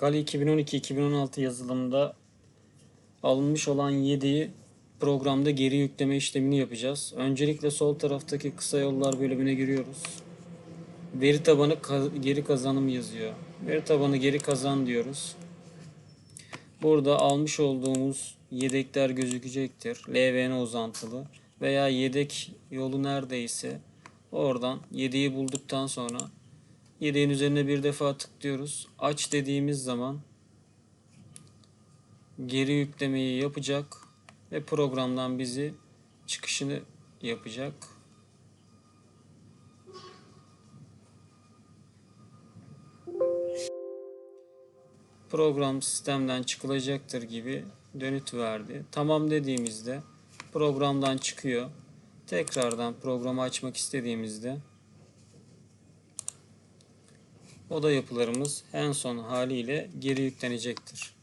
Kali 2012-2016 yazılımında alınmış olan 7'yi programda geri yükleme işlemini yapacağız. Öncelikle sol taraftaki kısa yollar bölümüne giriyoruz. Veri tabanı ka- geri kazanım yazıyor. Veri tabanı geri kazan diyoruz. Burada almış olduğumuz yedekler gözükecektir. LVN uzantılı veya yedek yolu neredeyse oradan yedeği bulduktan sonra yedeğin üzerine bir defa tıklıyoruz. Aç dediğimiz zaman geri yüklemeyi yapacak ve programdan bizi çıkışını yapacak. Program sistemden çıkılacaktır gibi dönüt verdi. Tamam dediğimizde programdan çıkıyor. Tekrardan programı açmak istediğimizde oda yapılarımız en son haliyle geri yüklenecektir.